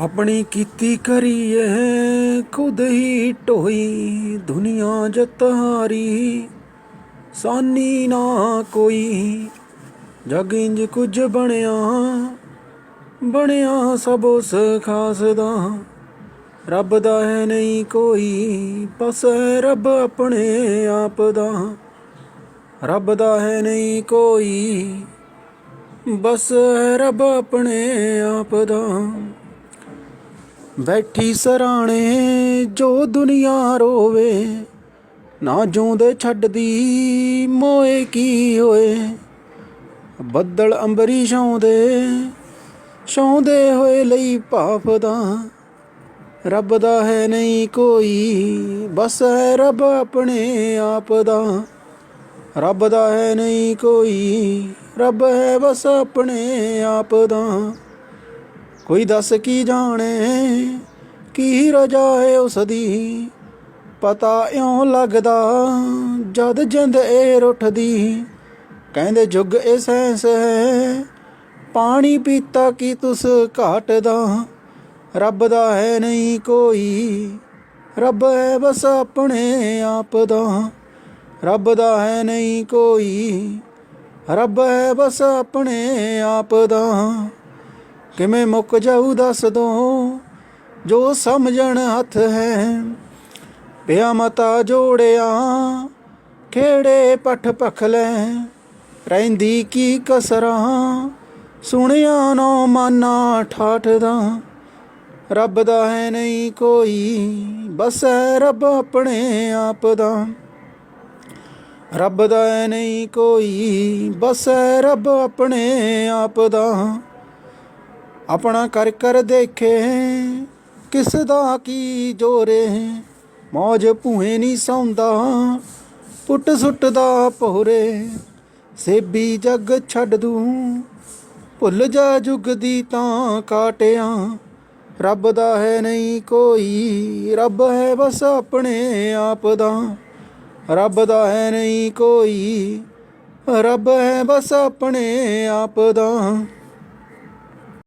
ਆਪਣੀ ਕੀਤੀ ਕਰੀਏ ਖੁਦ ਹੀ ਢੋਈ ਦੁਨੀਆ ਜਤਾਰੀ ਸਾਨੀ ਨਾ ਕੋਈ, ਜਗ ਇੰਜ ਕੁਝ ਬਣਿਆ ਬਣਿਆ ਸਭ ਉਸ ਖਾਸ ਦਾ। ਰੱਬ ਦਾ ਹੈ ਨਹੀਂ ਕੋਈ, ਬਸ ਹੈ ਰੱਬ ਆਪਣੇ ਆਪ ਦਾ। ਰੱਬ ਦਾ ਹੈ ਨਹੀਂ ਕੋਈ, ਬਸ ਹੈ ਰੱਬ ਆਪਣੇ ਆਪ ਦਾ। ਬੈਠੀ ਸਰਾਣੇ ਜੋ ਦੁਨੀਆ ਰੋਵੇ, ਨਾ ਜਿਉਂਦੇ ਛੱਡਦੀ ਮੋਏ ਕੀ ਹੋਏ। ਬੱਦਲ ਅੰਬਰੀ ਛਾਉਂਦੇ ਛਾਉਂਦੇ ਹੋਏ ਲਈ ਭਾਫਦਾ ਰੱਬ ਦਾ ਹੈ ਨਹੀਂ ਕੋਈ, ਬਸ ਹੈ ਰੱਬ ਆਪਣੇ ਆਪ ਦਾ। ਰੱਬ ਦਾ ਹੈ ਨਹੀਂ ਕੋਈ, ਰੱਬ ਹੈ ਬਸ ਆਪਣੇ ਆਪ ਦਾ। ਕੋਈ ਦੱਸ ਕੀ ਜਾਣੇ? ਕੀ ਰਜਾ ਹੈ ਉਸ ਦੀ ਪਤਾ ਇਉਂ ਲੱਗਦਾ ਜਦ ਜਿੰਦ ਏ ਉੱਠਦੀ ਕਹਿੰਦੇ ਜੁਗ ਇਹ ਸੈਂਸ ਹੈ, ਪਾਣੀ ਪੀਤਾ ਕੀ ਤੁਸ ਘਾਟ ਦਾ? ਰੱਬ ਦਾ ਹੈ ਨਹੀਂ ਕੋਈ, ਰੱਬ ਹੈ ਬਸ ਆਪਣੇ ਆਪ ਦਾ। ਰੱਬ ਦਾ ਹੈ ਨਹੀਂ ਕੋਈ, ਰੱਬ ਹੈ ਬਸ ਆਪਣੇ ਆਪ ਦਾ। ਕਿਵੇਂ ਮੁੱਕ ਜਾਊ ਦੱਸ ਦੋ, ਜੋ ਸਮਝਣ ਹੱਥ ਹੈ। ਪਿਆ ਮਤਾ ਜੋੜਿਆ, ਖੇੜੇ ਪੱਠ ਲੈ। ਰਹਿੰਦੀ ਕੀ ਕਸਰਾਂ, ਸੁਣਿਆ ਨੋ ਮਾਨਾ ਠਾਠ ਰੱਬ ਦਾ ਹੈ ਨਹੀਂ ਕੋਈ, ਬਸ ਹੈ ਰੱਬ ਆਪਣੇ ਆਪ ਦਾ। ਰੱਬ ਦਾ ਹੈ ਨਹੀਂ ਕੋਈ, ਬਸ ਹੈ ਰੱਬ ਆਪਣੇ ਆਪ ਦਾ। ਆਪਣਾ ਕਰ ਕਰ ਦੇਖੇ ਕਿਸ ਦਾ ਕੀ ਜੋਰੇ ਮੌਜ ਭੂਏ ਨਹੀਂ ਸੌਂਦਾ। ਪੁੱਟ ਸੁੱਟਦਾ ਪੋਰੇ ਸੇਬੀ ਜੱਗ ਛੱਡ ਦੂੰ। ਭੁੱਲ ਜਾ ਜੁਗ ਦੀ ਤਾਂ ਕਾਟਿਆ। ਰੱਬ ਦਾ ਹੈ ਨਹੀਂ ਕੋਈ। ਰੱਬ ਹੈ ਬਸ ਆਪਣੇ ਆਪ ਦਾ। ਰੱਬ ਦਾ ਹੈ ਨਹੀਂ ਕੋਈ। ਰੱਬ ਹੈ ਬਸ ਆਪਣੇ ਆਪ ਦਾ।